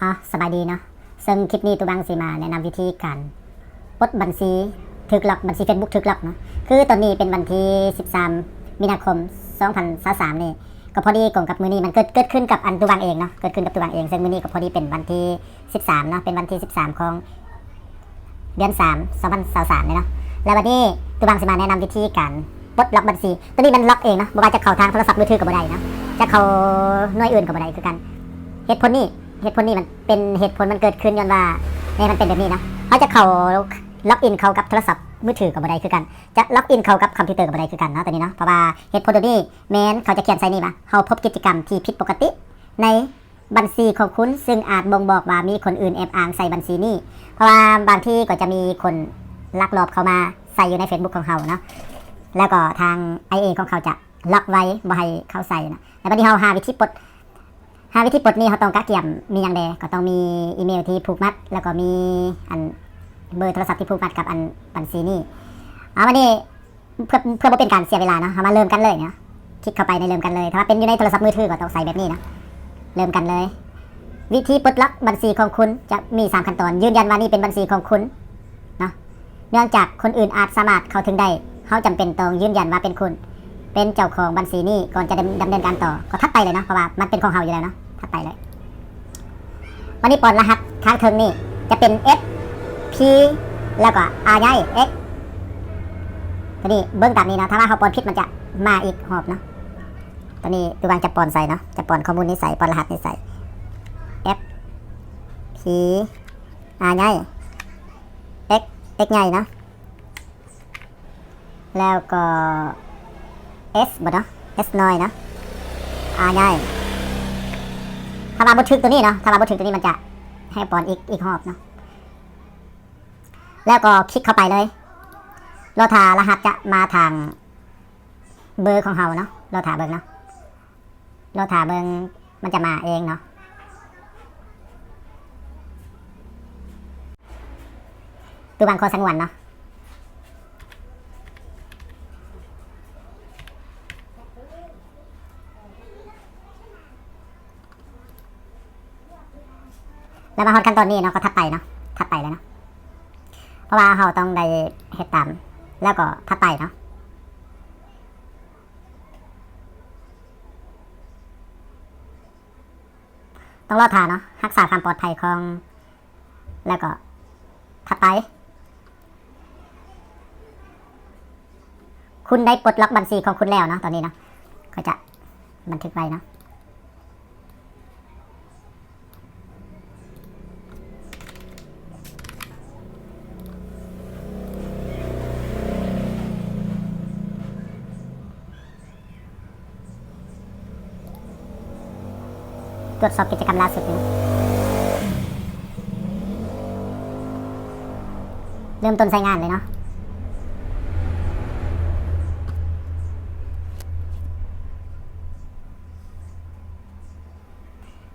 อ๋อสบายดีเนาะซึ่งคลิปนี้ตัวบังสีมาแนะนำวิธีการปลดบัญชีถึกล็อกบัญชี Facebook ถึกล็อกเนาะคือตอนนี้เป็นวันที่ 13 มีนาคม 2023นี่ก็พอดีกงกับมือนี้มันเกิดเกิดขึ้นกับอันตัวบังเองเนาะเกิดขึ้นกับตัวบังเองซึ่งมือนี้ก็พอดีเป็นวันที่ 13เนาะเป็นวันที่ 13 ของเดือน3 2023เนี่ยเนาะแล้ววันนี้ตัวบังสีมาแนะนำวิธีการปลดล็อกบัญชี ตัวนี้มันล็อกเองเนาะบ่ว่าจะเข้าทางโทรศัพท์มือถือกับบ่ได้เนาะจะเข้าหน่วยอื่นกับบ่ได้คือกัน เหตุผลนี้ เหตุผลนี้มันเป็นเหตุผลมันเกิดขึ้นย้อนว่าเนี่ยมันเป็นแบบนี้นะเขาจะเข้าล็อกอินเข้ากับโทรศัพท์มือถือกับบันไดคือกัน จะล็อกอินเข้ากับคอมพิวเตอร์กับบันไดคือกันเนาะตัวนี้เนาะเพราะว่าเหตุผลตัวนี้แม้นเขาจะเขียนใส่นี่มาเขาพบกิจกรรมที่ผิดปกติ ในบัญชีของคุณซึ่งอาจบ่งบอกว่ามีคนอื่นแอบอ้างใส่บัญชีนี้เพราะว่าบางที่ก็จะมีคนลักลอบเข้ามาใส่อยู่ใน Facebook ของเขาเนาะแล้วก็ทาง IA ของเขาจะล็อกไว้บ่ให้เขาใส่นะแล้วบัดนี้เขาหาวิธีปลด หาวิธีปลดหนี้เขาต้องกะเกี่ยมมีอย่างใดก็ต้องมีอีเมลที่ผูกมัด แล้วก็มีอันเบอร์โทรศัพท์ที่ผูกมัดกับอันบัญชีนี่เอาวันนี้เพื่อเพื่อบ่เป็นการเสียเวลาเนาะเอามาเริ่มกันเลยเนาะคลิกเข้าไปในเริ่มกันเลยถ้าว่าเป็นอยู่ในโทรศัพท์มือถือก็ต้องใส่แบบนี้เนาะเริ่มกันเลย วิธีปลดล็อกบัญชีของคุณจะมีสามขั้นตอน ยืนยันว่านี่เป็นบัญชีของคุณเนาะเนื่องจากคนอื่นอาจสามารถเข้าถึงได้เขาจำเป็นต้องยืนยันว่าเป็นคุณ เป็นเจ้าของบัญชีนี่ก่อนจะดำดำเนินการต่อก็ทัดไปเลยเนาะเพราะว่ามันเป็นของเขาอยู่แล้วเนาะ ทัดไปเลยวันนี้ปลดรหัสค้างเทิงนี่จะเป็น S P แล้วก็ R ใหญ่ X ตัวนี้เบื้องตามนี้เนาะถ้าว่าเขาปลดผิดมันจะมาอีกหอบเนาะตัวนี้ตัววางจะปอนใส่เนาะจะปอนข้อมูลนี้ใส่ปอนรหัสนี้ใส่ F P R ใหญ่ X X ใหญ่เนาะแล้วก็ S บ่เนาะ S น้อยเนาะ R ใหญ่ ถ้ามาบันทึกตัวนี้เนาะถ้ามาบันทึกตัวนี้มันจะให้ปอนอีกอีกรอบเนาะแล้วก็คลิกเข้าไปเลยรอถารหัสจะมาทางเบอร์ของเราเนาะรอถาเบิงเนาะรอถาเบิงมันจะมาเองเนาะตัวบางคนสังวนเนาะ แล้วมาฮอดขั้นตอนนี้เนาะก็ทัดไปเนาะทัดไปแล้วเนาะเพราะว่าเราต้องได้เฮ็ดตามแล้วก็ทัดไปเนาะต้องรอดทาเนาะรักษาความปลอดภัยของ แล้วก็ทัดไป คุณได้ปลดล็อกบัญชีของคุณแล้วเนาะตอนนี้เนาะก็จะบันทึกไว้เนาะ ตรวจสอบกิจกรรมล่าสุดนี้เริ่มต้นใช้งานเลยเนาะ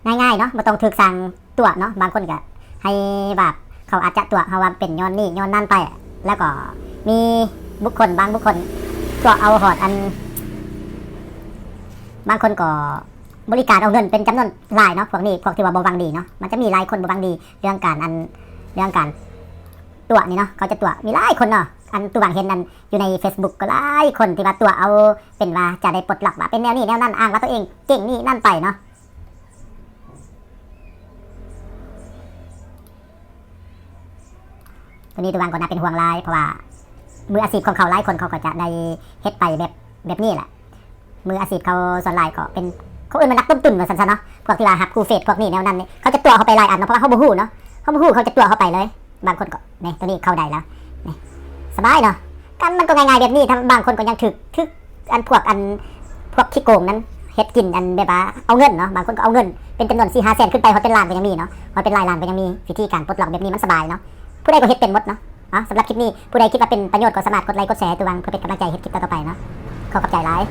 ง่ายๆเนาะไม่ต้องถึกสั่งตัวเนาะบางคนก็ให้แบบเขาอาจจะตัวเขาว่าเป็นย้อนนี่ย้อนนั่นไป แล้วก็มีบุคคลบางบุคคลก็เอาหอดอัน บางคนก็ บริการเอาเงินเป็นจำนวนหลายเนาะพวกนี้พวกที่ว่าบวังดีเนาะมันจะมีหลายคนบวังดีเรื่องการอันเรื่องการตัวนี่เนาะเขาจะตัวมีหลายคนเนาะอันตัวบางเห็นนั่นอยู่ใน Facebook ก็หลายคนที่ว่าตัวเอาเป็นว่าจะได้ปลดล็อกว่าเป็นแนวนี้แนวนั้นอ้างว่าตัวเองเก่งนี่นั่นไปเนาะตัวนี้ตัวบางก็น่าเป็นห่วงหลายเพราะว่ามืออาชีพของเขาหลายคนเขาก็จะได้เฮ็ดไปแบบแบบนี้แหละมืออาชีพเขาส่วนหลายก็เป็น เขาเอื่นมันนักต้มตุนมาสันๆเนาะพวกที่ว่าหักกูเฟสพวกนี้แนวนั้นนี่เขาจะตัวเขาไปลายอันเนาะเพราะว่าเขาบูฮู้เนาะเขาบูฮู้เขาจะตัวเขาไปเลย บางคนก็นี่ตัวนี้เข้าได้แล้วนี่สบายเนาะกันมันก็ง่ายๆแบบนี้ถ้าบางคนก็ยังถึกถึกอันพวกอันพวกขี้โกงนั้นเฮ็ดกินอันแบบว่าเอาเงินเนาะบางคนก็เอาเงินเป็นจำนวนสี่ห้าแสนขึ้นไปเขาเป็นล้านก็ยังมีเนาะเขาเป็นรายล้านก็ยังมีวิธีการปลดล็อกแบบนี้มันสบายเนาะผู้ใดก็เฮ็ดเป็นหมดเนาะอ๋อสำหรับคลิปนี้ผู้ใดคิดว่าเป็นประโยชน์ก็สามารถกดไลค์กดแชร์ตัววังเพื่อเป็นกำลังใจเฮ็ดคลิปต่อไปเนาะขอขอบใจหลาย